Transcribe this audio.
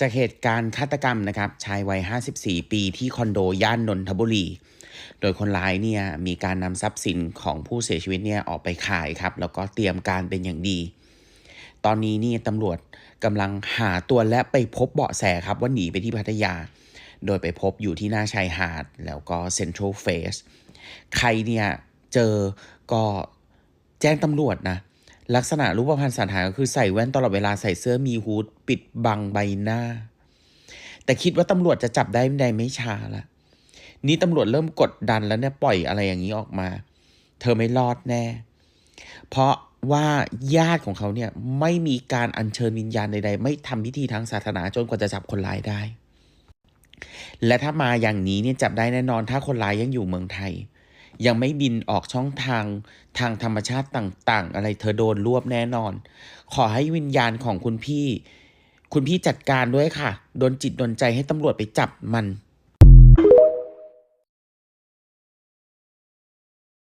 จากเหตุการณ์ฆาตกรรมนะครับ ชายวัย 54 ปีที่คอนโดย่านนนทบุรี โดยคนร้ายเนี่ยมีการนำทรัพย์สินของผู้เสียชีวิตเนี่ยออกไปขายครับ แล้วก็เตรียมการเป็นอย่างดี ตอนนี้นี่ตำรวจกำลังหาตัวและไปพบเบาะแสครับว่าหนีไปที่พัทยา โดยไปพบอยู่ที่หน้าชายหาด แล้วก็เซ็นทรัลเฟส ใครเนี่ยเจอก็แจ้งตำรวจนะ ลักษณะรูปพรรณสันฐานก็คือใส่แว่นตลอดเวลาใส่เสื้อมีฮูดปิดบังใบหน้า แต่คิดว่าตำรวจจะจับได้ไม่ได้ไม่ช้าละนี่ตำรวจเริ่มกดดันแล้วเนี่ยปล่อยอะไรอย่างนี้ออกมา เธอไม่รอดแน่ เพราะว่าญาติของเขาเนี่ยไม่มีการอัญเชิญวิญญาณใดๆ ไม่ทำพิธีทางศาสนาจนกว่าจะจับคนร้ายได้ และถ้ามาอย่างนี้เนี่ยจับได้แน่นอนถ้าคนร้ายยังอยู่เมืองไทย ยังไม่บินออกช่องทางทางธรรมชาติต่างๆ อะไรเธอโดนรวบแน่นอน ขอให้วิญญาณของคุณพี่ คุณพี่จัดการด้วยค่ะ โดนจิตโดนใจให้ตำรวจไปจับมัน